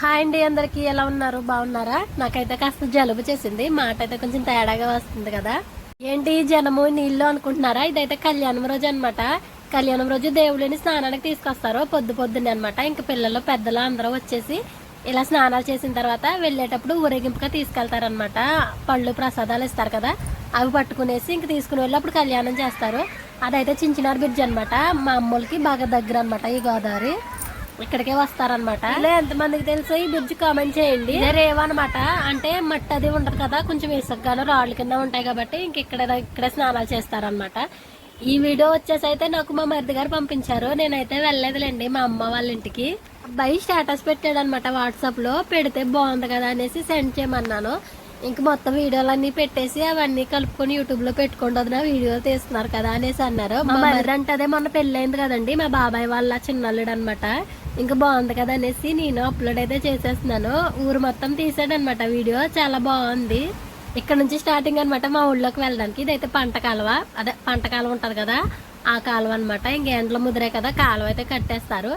Hi అండి అందరికీ ఎలా ఉన్నారు? బాగున్నారా? నాకైతే కాస్త జలుబు చేసింది మాట అయితే కొంచెం తేడాగా వస్తుంది కదా. ఏంటి జనము నీళ్ళు అనుకుంటున్నారా? ఇదైతే కళ్యాణం రోజు అన్నమాట. కళ్యాణం రోజు దేవుడిని స్నానానికి తీసుకొస్తారు పొద్దు పొద్దున్నే అనమాట ఇంక పిల్లలు పెద్దలు అందరూ వచ్చేసి ఇలా స్నానాలు చేసిన తర్వాత వెళ్ళేటప్పుడు ఊరేగింపుగా తీసుకెళ్తారనమాట పళ్ళు ప్రసాదాలు ఇస్తారు కదా అవి పట్టుకునేసి ఇంక తీసుకుని వెళ్ళి అప్పుడు కళ్యాణం చేస్తారు. అదైతే చించినారు బ్రిడ్జ్ అనమాట మా అమ్మోళ్ళకి బాగా దగ్గర అనమాట ఈ గోదావరి. ఇక్కడికే వస్తారనమాట ఇలా ఎంతమందికి తెలుసు ఈ బ్రిడ్జ్ కామెంట్ చేయండి. ఇదే రేవన్నమాట. అంటే మట్టి అది ఉండదు కదా కొంచెం ఇసుకగాను రాళ్ళ కింద ఉంటాయి కాబట్టి ఇంక ఇక్కడ ఇక్కడే స్నానాలు చేస్తారనమాట ఈ వీడియో వచ్చేసి అయితే నాకు మా మరిది గారు పంపించారు. నేనైతే వెళ్ళలేదులేండి మా అమ్మ వాళ్ళ ఇంటికి. అబ్బాయి స్టేటస్ పెట్టాడు అనమాట వాట్సాప్లో. పెడితే బాగుంది కదా అనేసి సెండ్ చేయమన్నాను. ఇంక మొత్తం వీడియోలన్నీ పెట్టేసి అవన్నీ కలుపుకొని యూట్యూబ్లో పెట్టుకోండి వదిన వీడియోలు తీస్తున్నారు కదా అనేసి అన్నారు. మా మరిది అంటే అదే మొన్న పెళ్ళైంది కదండి మా బాబాయ్ వాళ్ళ చిన్నల్లుడు అనమాట ఇంకా బాగుంది కదా అనేసి నేను అప్లోడ్ అయితే చేసేస్తున్నాను. ఊరు మొత్తం తీసాడనమాట వీడియో. చాలా బాగుంది. ఇక్కడ నుంచి స్టార్టింగ్ అనమాట మా ఊళ్ళోకి వెళ్ళడానికి. ఇదైతే పంట కాలువ. అదే పంట కాలువ ఉంటుంది కదా ఆ కాలువ అనమాట ఇంక ముదిరే కదా కాలువ అయితే కట్టేస్తారు.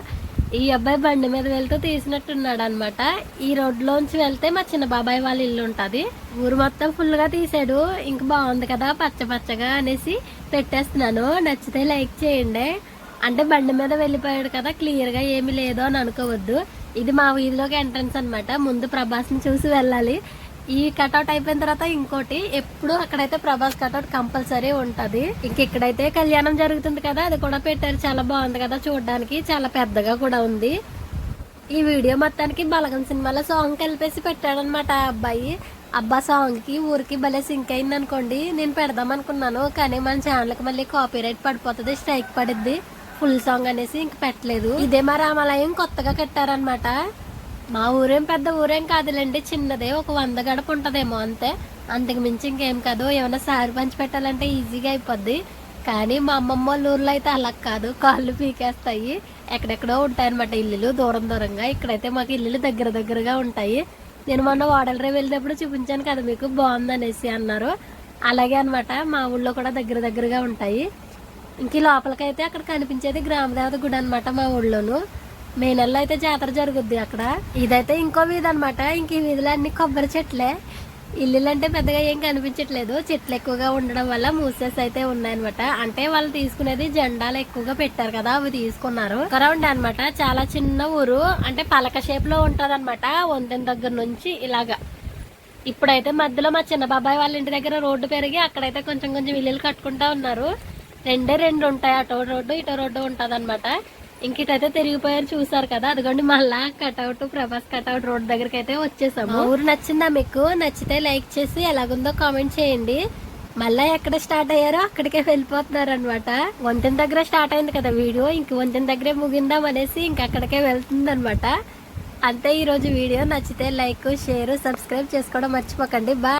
ఈ అబ్బాయి బండి మీద వెళ్తూ తీసినట్టున్నాడు అనమాట ఈ రోడ్లోంచి వెళ్తే మా చిన్న బాబాయ్ వాళ్ళ ఇల్లు ఉంటుంది. ఊరు మొత్తం ఫుల్గా తీసాడు. ఇంక బాగుంది కదా పచ్చ పచ్చగా అనేసి పెట్టేస్తున్నాను. నచ్చితే లైక్ చేయండి. అంటే బండి మీద వెళ్ళిపోయాడు కదా క్లియర్గా ఏమీ లేదో అని అనుకోవద్దు. ఇది మా వీధిలోకి ఎంట్రన్స్ అనమాట ముందు ప్రభాస్ని చూసి వెళ్ళాలి. ఈ కటౌట్ అయిపోయిన తర్వాత ఇంకోటి ఎప్పుడు అక్కడైతే ప్రభాస్ కటౌట్ కంపల్సరీ ఉంటది. ఇంక ఇక్కడైతే కళ్యాణం జరుగుతుంది కదా అది కూడా పెట్టారు. చాలా బాగుంది కదా చూడడానికి. చాలా పెద్దగా కూడా ఉంది. ఈ వీడియో మొత్తానికి బలగం సినిమాలో సాంగ్ కలిపేసి పెట్టాడనమాట ఆ అబ్బాయి. అబ్బా సాంగ్కి ఊరికి భలే సింక్ అయింది అనుకోండి నేను పెడదాం అనుకున్నాను కానీ మన ఛానల్కి మళ్ళీ కాపీ రైట్ పడిపోతుంది స్ట్రైక్ పడిద్ది. ఫుల్ సాంగ్ అనేసి ఇంక పెట్టలేదు. ఇదే మా రామాలయం కొత్తగా కట్టారనమాట మా ఊరేం పెద్ద ఊరేం కాదులేండి చిన్నదే ఒక వంద గడప ఉంటదేమో అంతే. అంతకు మించి ఇంకేం కాదు ఏమైనా సారి పంచి పెట్టాలంటే ఈజీగా అయిపోద్ది. కానీ మా అమ్మమ్మ వాళ్ళ ఊర్లో అయితే అలా కాదు కాళ్ళు పీకేస్తాయి. ఎక్కడెక్కడో ఉంటాయన్నమాట ఇల్లులు దూరం దూరంగా. ఇక్కడైతే మాకు ఇల్లులు దగ్గర దగ్గరగా ఉంటాయి. నేను మొన్న వాడలరే వెళ్ళినప్పుడు చూపించాను కదా మీకు బాగుందనేసి అన్నారు. అలాగే అనమాట మా ఊళ్ళో కూడా దగ్గర దగ్గరగా ఉంటాయి. ఇంక ఈ లోపలికైతే అక్కడ కనిపించేది గ్రామదేవత గుడి అనమాట మా ఊళ్ళోను. మే నెలలో అయితే జాతర జరుగుద్ది అక్కడ. ఇదైతే ఇంకో వీధి అనమాట ఇంక ఈ వీధిలో అన్ని కొబ్బరి చెట్లే. ఇల్లులు అంటే పెద్దగా ఏం కనిపించట్లేదు. చెట్లు ఎక్కువగా ఉండడం వల్ల మూసేస్ అయితే ఉన్నాయన్నమాట. అంటే వాళ్ళు తీసుకునేది జెండాలు ఎక్కువగా పెట్టారు కదా అవి తీసుకున్నారు. గ్రౌండ్ అన్నమాట. చాలా చిన్న ఊరు. అంటే పలక షేప్లో ఉంటది అనమాట వంతెన దగ్గర నుంచి ఇలాగా. ఇప్పుడైతే మధ్యలో మా చిన్న బాబాయ్ వాళ్ళ ఇంటి దగ్గర రోడ్డు పెరిగి అక్కడైతే కొంచెం కొంచెం ఇల్లులు కట్టుకుంటా ఉన్నారు. రెండే రెండు ఉంటాయి. అటో రోడ్డు ఇటో రోడ్డు ఉంటుంది అనమాట ఇంక ఇటైతే తిరిగిపోయారు చూసారు కదా. అదిగోండి మళ్ళా కట్అవుట్ ప్రభాస్ కట్అవుట్ రోడ్ దగ్గరికి అయితే వచ్చేసాము ఊరు నచ్చిందా మీకు? నచ్చితే లైక్ చేసి ఎలాగుందో కామెంట్ చేయండి. మళ్ళా ఎక్కడ స్టార్ట్ అయ్యారో అక్కడికే వెళ్ళిపోతున్నారు అనమాట వంతెన దగ్గర స్టార్ట్ అయింది కదా వీడియో. ఇంక వంతెన దగ్గరే ముగిందాం అనేసి ఇంక అక్కడికే వెళ్తుంది అనమాట అంతే ఈరోజు వీడియో. నచ్చితే లైక్ షేర్ సబ్స్క్రైబ్ చేసుకోవడం మర్చిపోకండి. బాయ్.